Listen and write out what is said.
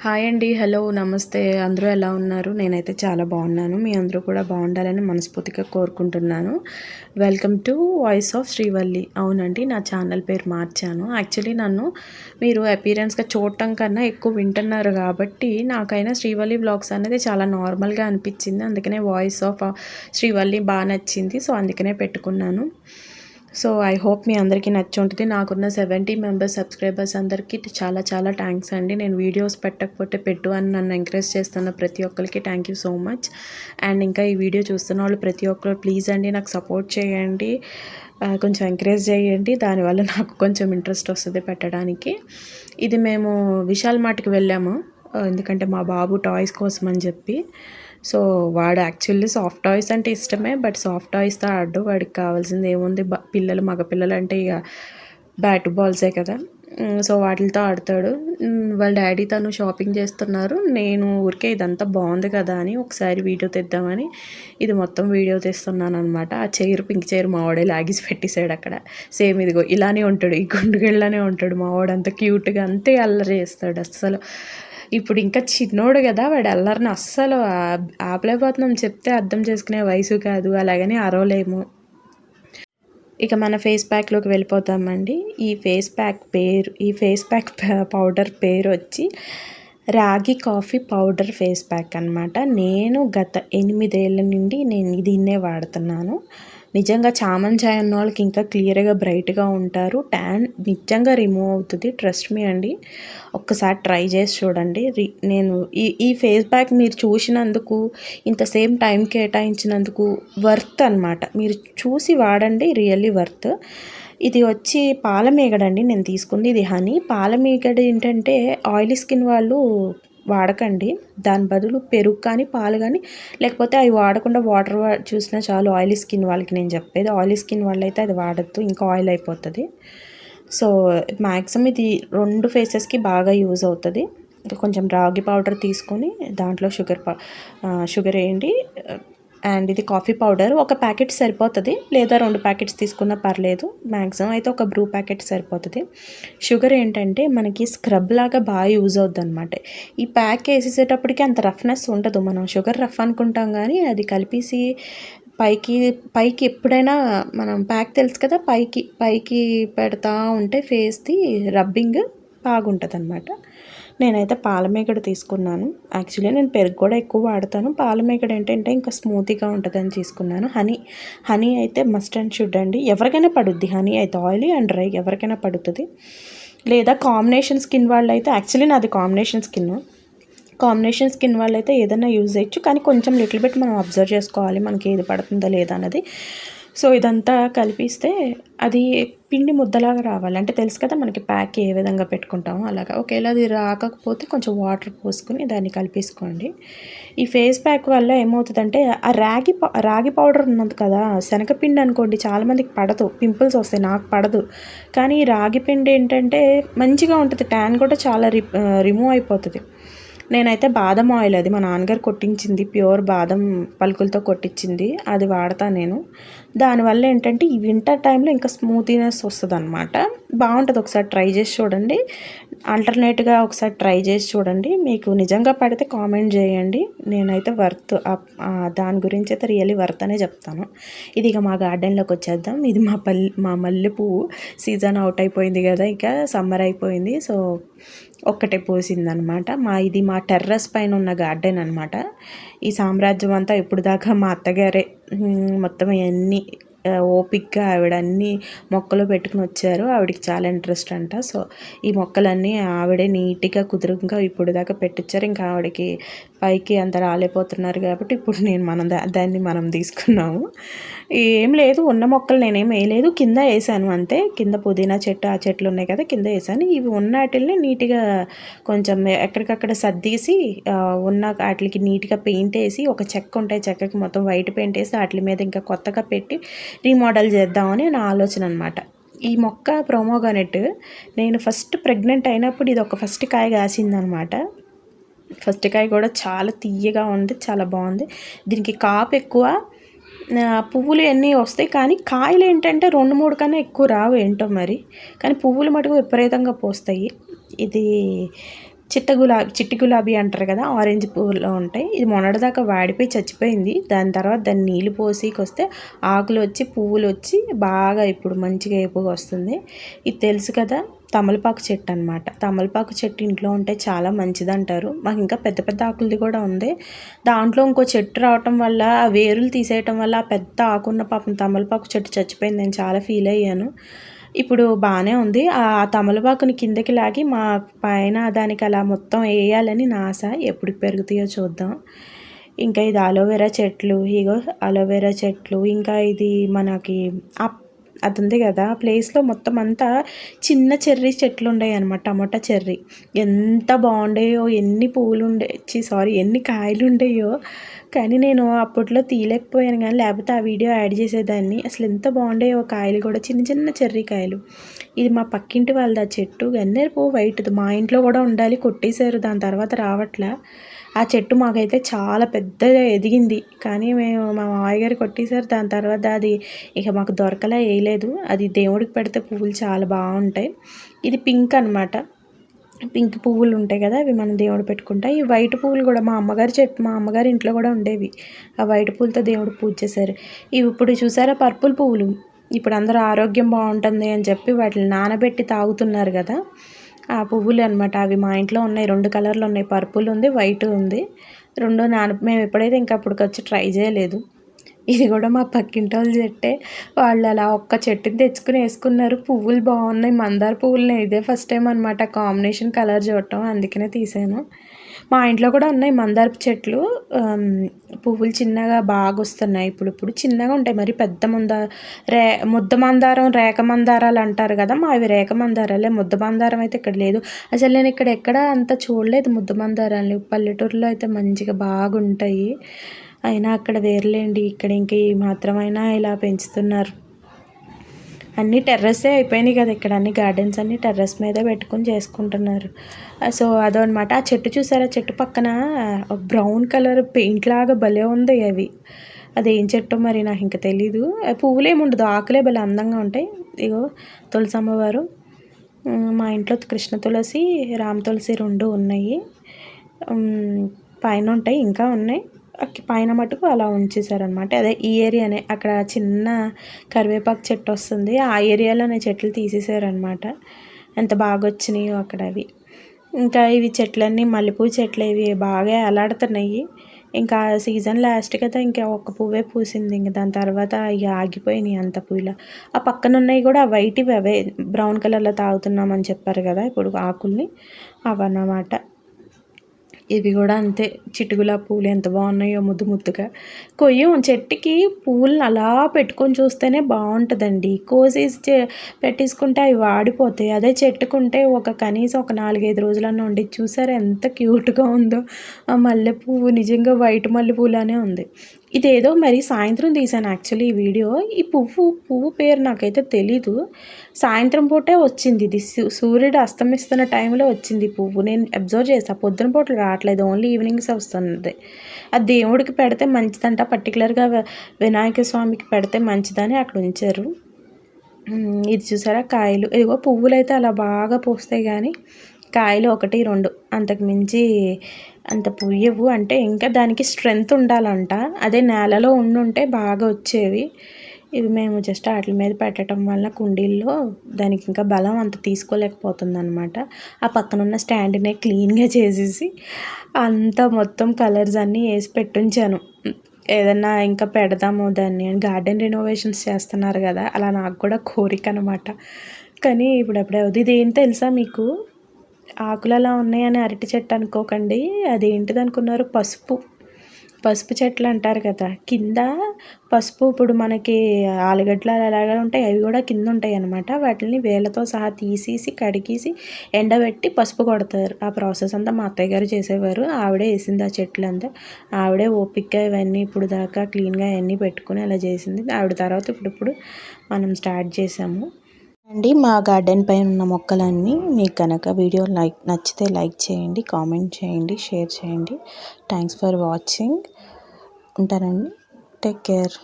Hi అండి hello నమస్తే. అందరూ ఎలా ఉన్నారు? నేనైతే చాలా బాగున్నాను. మీ అందరూ కూడా బాగుండాలని మనస్ఫూర్తిగా కోరుకుంటున్నాను. Welcome to voice of Srivalli అవునండి నా ఛానల్ పేరు మార్చాను. యాక్చువల్లీ నన్ను మీరు అపీరెన్స్గా చూడటం కన్నా ఎక్కువ వింటున్నారు కాబట్టి నాకైనా శ్రీవల్లి బ్లాగ్స్ అనేది చాలా నార్మల్గా అనిపించింది. అందుకనే వాయిస్ ఆఫ్ శ్రీవల్లి బాగా నచ్చింది. సో అందుకనే పెట్టుకున్నాను. సో ఐ హోప్ మీ అందరికీ నచ్చి ఉంటుంది. నాకున్న సెవెంటీ మెంబర్స్ సబ్స్క్రైబర్స్ అందరికీ చాలా చాలా థ్యాంక్స్ అండి. నేను వీడియోస్ పెట్టకపోతే పెట్టు అని నన్ను ఎంకరేజ్ చేస్తున్న ప్రతి ఒక్కరికి thank you so much. And ఇంకా ఈ వీడియో చూస్తున్న వాళ్ళు ప్రతి ఒక్కరు ప్లీజ్ అండి నాకు సపోర్ట్ చేయండి. కొంచెం ఎంకరేజ్ చేయండి. దానివల్ల నాకు కొంచెం ఇంట్రెస్ట్ వస్తుంది పెట్టడానికి. ఇది మేము విశాల్ మార్ట్కి వెళ్ళాము. ఎందుకంటే మా బాబు టాయ్స్ కోసం అని చెప్పి. సో వాడు యాక్చువల్లీ సాఫ్ట్ టాయ్స్ అంటే ఇష్టమే బట్ సాఫ్ట్ టాయ్స్తో ఆడు వాడికి కావాల్సింది ఏముంది? పిల్లలు మగ పిల్లలు అంటే ఇక బ్యాట్ బాల్సే కదా. సో వాటితో ఆడతాడు. వాళ్ళ డాడీ తను షాపింగ్ చేస్తున్నారు. నేను ఊరికే ఇదంతా బాగుంది కదా అని ఒకసారి వీడియో తెద్దామని ఇది మొత్తం వీడియో తీస్తున్నాను అనమాట ఆ చైర్ పింక్ చైర్ మావాడే లాగేసి పెట్టేశాడు అక్కడ. సేమ్ ఇదిగో ఇలానే ఉంటాడు. ఈ గుండుగళ్ళనే ఉంటాడు మావాడు అంత క్యూట్గా అంతే అల్లరి చేస్తాడు అస్సలు. ఇప్పుడు ఇంకా చిన్నోడు కదా వాడు అల్లరిని అస్సలు ఆపలేకపోతున్నాం. చెప్తే అర్థం చేసుకునే వయసు కాదు అలాగని అరవలేము. ఇక మన ఫేస్ ప్యాక్లోకి వెళ్ళిపోతామండి. ఈ ఫేస్ ప్యాక్ పేరు ఈ ఫేస్ ప్యాక్ పౌడర్ పేరు వచ్చి రాగి కాఫీ పౌడర్ ఫేస్ ప్యాక్ అనమాట నేను గత ఎనిమిదేళ్ళ నుండి నేను దీన్నే వాడుతున్నాను. నిజంగా చామన్ చాయ్ ఉన్న వాళ్ళకి ఇంకా క్లియర్గా బ్రైట్గా ఉంటారు. ట్యాన్ నిజంగా రిమూవ్ అవుతుంది. ట్రస్ట్ మీ అండి. ఒక్కసారి ట్రై చేసి చూడండి. నేను ఈ ఈ ఫేస్ ప్యాక్ మీరు చూసినందుకు ఇంత సేమ్ టైం కేటాయించినందుకు వర్త్ అనమాట మీరు చూసి వాడండి. Really worth. ఇది వచ్చి పాలమేగడండి. నేను తీసుకుంది ఇది హనీ. పాలమేగడ ఏంటంటే ఆయిలీ స్కిన్ వాళ్ళు వాడకండి. దాని బదులు పెరుగు కానీ పాలు కానీ లేకపోతే అవి వాడకుండా వాటర్ చూసినా చాలు ఆయిలీ స్కిన్ వాళ్ళకి నేను చెప్పేది. ఆయిలీ స్కిన్ వాళ్ళైతే అది వాడద్దు ఇంకా ఆయిల్ అయిపోతుంది. సో మ్యాక్సిమం ఇది రెండు ఫేసెస్కి బాగా యూజ్ అవుతుంది. కొంచెం రాగి పౌడర్ తీసుకొని దాంట్లో షుగర్ షుగర్ వేయండి. అండ్ ఇది కాఫీ పౌడర్. ఒక ప్యాకెట్ సరిపోతుంది లేదా రెండు ప్యాకెట్స్ తీసుకున్నా పర్లేదు. మ్యాక్సిమం అయితే ఒక బ్రూ ప్యాకెట్ సరిపోతుంది. షుగర్ ఏంటంటే మనకి స్క్రబ్ లాగా బాగా యూజ్ అవుద్ది అనమాట ఈ ప్యాక్ వేసేసేటప్పటికి అంత రఫ్నెస్ ఉండదు. మనం షుగర్ రఫ్ అనుకుంటాం కానీ అది కలిపేసి పైకి పైకి ఎప్పుడైనా మనం ప్యాక్ తెలుసు కదా పైకి పైకి పెడతా ఉంటే ఫేస్ది రబ్బింగ్ బాగుంటుంది అనమాట నేనైతే పాలమేగడ తీసుకున్నాను. యాక్చువల్లీ నేను పెరుగు కూడా ఎక్కువ వాడతాను. పాలమేగడ ఏంటంటే ఇంకా స్మూతీగా ఉంటుందని తీసుకున్నాను. హనీ హనీ అయితే మస్ట్ అండ్ షుడ్ అండి. ఎవరికైనా పడుద్ది. హనీ అయితే ఆయిలీ అండ్ డ్రై ఎవరికైనా పడుతుంది. లేదా కాంబినేషన్ స్కిన్ వాళ్ళు అయితే యాక్చువల్లీ నాది కాంబినేషన్ స్కిన్ కాంబినేషన్ స్కిన్ వాళ్ళు అయితే ఏదైనా యూజ్ చేయొచ్చు. కానీ కొంచెం లిటిల్ బిట్ మనం అబ్జర్వ్ చేసుకోవాలి. మనకి ఏది పడుతుందో లేదా అన్నది. సో ఇదంతా కలిపిస్తే అది పిండి ముద్దలాగా రావాలి. అంటే తెలుసు కదా మనకి ప్యాక్ ఏ విధంగా పెట్టుకుంటామో అలాగా. ఒకవేళ అది రాకపోతే కొంచెం వాటర్ పోసుకుని దాన్ని కలిపేసుకోండి. ఈ ఫేస్ ప్యాక్ వల్ల ఏమవుతుందంటే ఆ రాగి రాగి పౌడర్ ఉన్నది కదా శనగపిండి అనుకోండి చాలామందికి పడదు. పింపుల్స్ వస్తాయి నాకు పడదు. కానీ రాగి పిండి ఏంటంటే మంచిగా ఉంటుంది. ట్యాన్ కూడా చాలా రి రిమూవ్ అయిపోతుంది. నేనైతే బాదం ఆయిల్ అది మా నాన్నగారు కొట్టించింది. ప్యూర్ బాదం పలుకులతో కొట్టించింది. అది వాడతా నేను. దానివల్ల ఏంటంటే ఈ వింటర్ టైంలో ఇంకా స్మూతీనెస్ వస్తుంది అనమాట బాగుంటుంది ఒకసారి ట్రై చేసి చూడండి. ఆల్టర్నేట్గా ఒకసారి ట్రై చేసి చూడండి. మీకు నిజంగా పడితే కామెంట్ చేయండి. నేనైతే వర్త్ దాని గురించి అయితే రియల్లీ వర్త్ అనే చెప్తాను. ఇది ఇక మా గార్డెన్లోకి వచ్చేద్దాం. ఇది మా పల్లె మా మల్లె పువ్వు సీజన్ అవుట్ అయిపోయింది కదా ఇక సమ్మర్ అయిపోయింది. సో ఒక్కటే పోసిందనమాట. మా ఇది మా టెర్రస్ పైన ఉన్న గార్డెన్ అనమాట. ఈ సామ్రాజ్యం అంతా ఇప్పుడు దాకా మా అత్తగారే మొత్తం అన్నీ ఓపిక్గా ఆవిడ అన్ని మొక్కలు పెట్టుకుని వచ్చారు. ఆవిడకి చాలా ఇంట్రెస్ట్ అంట. సో ఈ మొక్కలన్నీ ఆవిడే నీట్గా కుదురుగా ఇప్పుడు దాకా పెట్టించారు ఇంకా ఆవిడకి పైకి అంత రాలేపోతున్నారు కాబట్టి ఇప్పుడు నేను మనం దాన్ని మనం తీసుకున్నాము. ఏం లేదు ఉన్న మొక్కలు నేనేం వేయలేదు. కింద వేసాను అంతే. కింద పుదీనా చెట్టు ఆ చెట్లు ఉన్నాయి కదా కింద వేసాను. ఇవి ఉన్న వాటిల్ని నీట్గా కొంచెం ఎక్కడికక్కడ సర్దీసి ఉన్న వాటికి నీట్గా పెయింట్ వేసి ఒక చెక్క ఉంటాయి చెక్కకి మొత్తం వైట్ పెయింట్ వేసి వాటి మీద ఇంకా కొత్తగా పెట్టి రీమోడల్ చేద్దామని నా ఆలోచన అనమాట ఈ మొక్క ప్రోమోగానెట్ నేను ఫస్ట్ ప్రెగ్నెంట్ అయినప్పుడు ఇది ఒక ఫస్ట్ కాయ కాసిందనమాట ఫస్ట్ కాయ కూడా చాలా తీయగా ఉంది చాలా బాగుంది. దీనికి కాపు ఎక్కువ పువ్వులు ఎన్ని వస్తాయి కానీ కాయలు ఏంటంటే రెండు మూడు కన్నా ఎక్కువ రావు ఏంటో మరి. కానీ పువ్వులు మటుకు విపరీతంగా పోస్తాయి. ఇది చిత్త గులాబీ చిట్టి గులాబీ అంటారు కదా ఆరెంజ్ పువ్వులో ఉంటాయి. ఇది మొన్నటిదాకా వాడిపోయి చచ్చిపోయింది. దాని తర్వాత దాన్ని నీళ్ళు పోసికొస్తే ఆకులు వచ్చి పువ్వులు వచ్చి బాగా ఇప్పుడు మంచిగా ఏపుగా వస్తుంది. ఇది తెలుసు కదా తమలపాకు చెట్టు అనమాట తమలపాకు చెట్టు ఇంట్లో ఉంటే చాలా మంచిది అంటారు మాకు ఇంకా పెద్ద పెద్ద ఆకులది కూడా ఉంది. దాంట్లో ఇంకో చెట్టు రావటం వల్ల ఆ వేరులు తీసేయటం వల్ల ఆ పెద్ద ఆకున్న పాపం తమలపాకు చెట్టు చచ్చిపోయింది. నేను చాలా ఫీల్ అయ్యాను. ఇప్పుడు బాగానే ఉంది. ఆ తమలపాకుని కిందకి లాగి మా పైన దానికి అలా మొత్తం వేయాలని నా ఆశ. ఎప్పుడు పెరుగుతాయో చూద్దాం. ఇంకా ఇది అలోవెరా చెట్లు ఇగో అలోవెరా చెట్లు ఇంకా ఇది మనకి అది ఉంది కదా ప్లేస్లో మొత్తం అంతా చిన్న చెర్రీ చెట్లు ఉండేవి అనమాట టమాటా చెర్రీ. ఎంత బాగుండేయో ఎన్ని పూలు ఉండే సారీ ఎన్ని కాయలు ఉండేయో కానీ నేను అప్పట్లో తీయలేకపోయాను కానీ లేకపోతే ఆ వీడియో యాడ్ చేసేదాన్ని. అసలు ఎంత బాగుండేవో కాయలు కూడా చిన్న చిన్న చెర్రీ కాయలు. ఇది మా పక్కింటి వాళ్ళది ఆ చెట్టు. గన్నేరు పువ్వు వైట్ది. మా ఇంట్లో కూడా ఉండాలి కొట్టేశారు. దాని తర్వాత రావట్లే. ఆ చెట్టు మాకైతే చాలా పెద్దగా ఎదిగింది. కానీ మేము మా మామయ్య గారు కొట్టేశారు. దాని తర్వాత అది ఇక మాకు దొరకలే వేయలేదు. అది దేవుడికి పెడితే పువ్వులు చాలా బాగుంటాయి. ఇది పింక్ అనమాట పింక్ పువ్వులు ఉంటాయి కదా అవి మనం దేవుడు పెట్టుకుంటాం. ఈ వైట్ పువ్వులు కూడా మా అమ్మగారు చెట్టు మా అమ్మగారి ఇంట్లో కూడా ఉండేవి. ఆ వైట్ పువ్వులతో దేవుడు పూజ చేశారు. ఇవి ఇప్పుడు చూసారా పర్పుల్ పువ్వులు? ఇప్పుడు అందరూ ఆరోగ్యం బాగుంటుంది అని చెప్పి వాటిని నానబెట్టి తాగుతున్నారు కదా. పువ్వులు అనమాట అవి మా ఇంట్లో ఉన్నాయి. రెండు కలర్లు ఉన్నాయి. పర్పుల్ ఉంది వైట్ ఉంది. రెండు నాన మేము ఎప్పుడైతే ఇంకా అప్పటికి వచ్చి ట్రై చేయలేదు ఇది కూడా మా పక్కింటి వాళ్ళు చెట్టే. వాళ్ళు అలా ఒక్క చెట్టుని తెచ్చుకుని వేసుకున్నారు. పువ్వులు బాగున్నాయి. మందార పువ్వులు ఇదే ఫస్ట్ టైం అనమాట కాంబినేషన్ కలర్ చూడటం. అందుకనే తీసాను. మా ఇంట్లో కూడా ఉన్నాయి మందారపు చెట్లు. పువ్వులు చిన్నగా బాగా వస్తున్నాయి ఇప్పుడు ఇప్పుడు చిన్నగా ఉంటాయి. మరి పెద్ద ముందార రే ముద్ద మందారం రేఖ మందారాలు అంటారు కదా మా అవి రేఖ మందారాలే. ముద్ద మందారం అయితే ఇక్కడ లేదు. అసలు నేను ఇక్కడ ఎక్కడ అంత చూడలేదు ముద్ద మందారాలు పల్లెటూరులో అయితే మంచిగా బాగుంటాయి. అయినా అక్కడ వేర్లేండి. ఇక్కడ ఇంక ఈ మాత్రమైనా ఇలా పెంచుతున్నారు. అన్నీ టెర్రస్సే అయిపోయినాయి కదా ఇక్కడ అన్ని గార్డెన్స్ అన్ని టెర్రస్ మీదే పెట్టుకుని చేసుకుంటున్నారు. సో అదో అనమాట ఆ చెట్టు చూసారా? చెట్టు పక్కన బ్రౌన్ కలర్ పెయింట్ లాగా భలే ఉంది అవి. అదేం చెట్టు మరి నాకు ఇంకా తెలీదు. పువ్వులు ఉండదు ఆకులే భలే అందంగా ఉంటాయి. ఇగో తులసి అమ్మవారు మా ఇంట్లో కృష్ణ తులసి రామ తులసి రెండు ఉన్నాయి. పైన ఉంటాయి ఇంకా ఉన్నాయి. పైన మటుకు అలా ఉంచేసారనమాట అదే ఈ ఏరియానే అక్కడ చిన్న కరివేపాకు చెట్టు వస్తుంది. ఆ ఏరియాలోనే చెట్లు తీసేసారనమాట ఎంత బాగా వచ్చినాయో అక్కడ అవి. ఇంకా ఇవి చెట్లన్నీ మల్లెపూ చెట్లు ఇవి బాగా ఎలాడుతున్నాయి ఇంకా సీజన్ లాస్ట్ కదా ఇంకా ఒక్క పువ్వే పూసింది. ఇంక దాని తర్వాత ఇక ఆగిపోయినాయి అంత పూల. ఆ పక్కన ఉన్నాయి కూడా వైట్వి అవే బ్రౌన్ కలర్లో తాగుతున్నామని చెప్పారు కదా ఇప్పుడు ఆకుల్ని. అవన్నమాట. ఇవి కూడా అంతే. చిటుగులా పూలు ఎంత బాగున్నాయో ముద్దు ముద్దుగా. కొయ్యం చెట్టుకి పూలను అలా పెట్టుకొని చూస్తేనే బాగుంటుందండి. కోసేసి పెట్టేసుకుంటే అవి వాడిపోతాయి. అదే చెట్టుకుంటే ఒక కనీసం ఒక నాలుగైదు రోజులన్నా ఉండి చూసారు ఎంత క్యూట్గా ఉందో. ఆ మల్లె పువ్వు నిజంగా వైట్ మల్లెపూలానే ఉంది. ఇదేదో మరి సాయంత్రం తీసాను యాక్చువల్లీ ఈ వీడియో. ఈ పువ్వు పువ్వు పేరు నాకైతే తెలీదు. సాయంత్రం పూటే వచ్చింది ఇది. సూర్యుడు అస్తమిస్తున్న టైంలో వచ్చింది పువ్వు. నేను అబ్జర్వ్ చేస్తాను పొద్దున పూట రావట్లేదు. ఓన్లీ ఈవినింగ్స్ వస్తుంది అది దేవుడికి పెడితే మంచిదంట. పర్టికులర్గా వినాయక స్వామికి పెడితే మంచిదని అక్కడ ఉంచారు. ఇది చూసారా? కాయలు. ఇదిగో పువ్వులు అయితే అలా బాగా పూస్తాయి కానీ కాయలు ఒకటి రెండు. అంతకు మించి అంత పుయ్యవు. అంటే ఇంకా దానికి స్ట్రెంగ్త్ ఉండాలంట. అదే నేలలో ఉండుంటే బాగా వచ్చేవి. ఇవి మేము జస్ట్ వాటి మీద పెట్టడం వల్ల కుండీల్లో దానికి ఇంకా బలం అంత తీసుకోలేకపోతుంది అనమాట ఆ పక్కన ఉన్న స్టాండ్నే క్లీన్గా చేసేసి అంతా మొత్తం కలర్స్ అన్నీ వేసి పెట్టుంచాను. ఏదన్నా ఇంకా పెడదాము దాన్ని గార్డెన్ రెనోవేషన్స్ చేస్తున్నారు కదా అలా నాకు కూడా కోరిక అనమాట కానీ ఇప్పుడు ఎప్పుడే ఇది ఏం తెలుసా మీకు? ఆకులు అలా ఉన్నాయని అరటి చెట్టు అనుకోకండి. అదేంటిది అనుకున్నారు పసుపు. పసుపు చెట్లు అంటారు కదా. కింద పసుపు ఇప్పుడు మనకి ఆలుగడ్డలు అలాగే ఉంటాయి. అవి కూడా కింద ఉంటాయి అనమాట వాటిని వేలతో సహా తీసేసి కడిగేసి ఎండబెట్టి పసుపు కొడతారు. ఆ ప్రాసెస్ అంతా మా అత్తయ్య గారు చేసేవారు. ఆవిడే వేసింది ఆ చెట్లు అంతా ఆవిడే ఓపిక్గా ఇవన్నీ ఇప్పుడు దాకా క్లీన్గా అవన్నీ పెట్టుకుని అలా చేసింది. ఆవిడ తర్వాత ఇప్పుడు ఇప్పుడు మనం స్టార్ట్ చేసాము. అండి మా గార్డెన్ పైన ఉన్న మొక్కలన్నీ మీకు కనుక వీడియో లైక్ నచ్చితే లైక్ చేయండి కామెంట్ చేయండి షేర్ చేయండి. థ్యాంక్స్ ఫర్ వాచింగ్ ఉంటానండి. Take care